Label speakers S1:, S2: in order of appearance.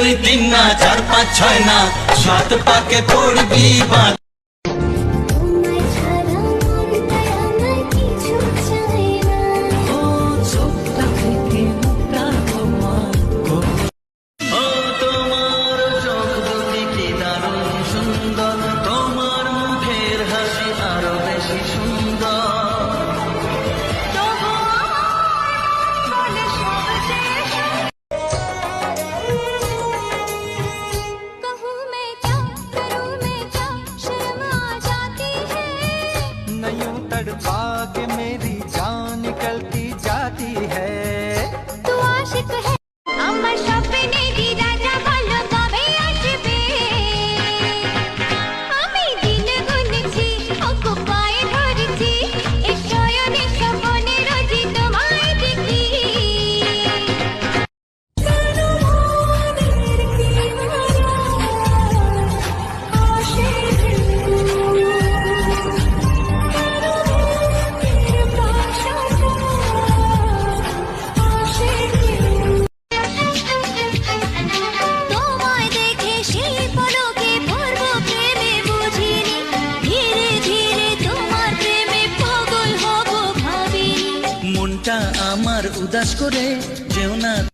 S1: দুই তিন না
S2: চার পাঁচ ছয় না সাত পাকে পড়বি তোমার মুখের হাসি আরও বেশি সুন্দর। தடுப்பாக আমার উদাস করে যেও না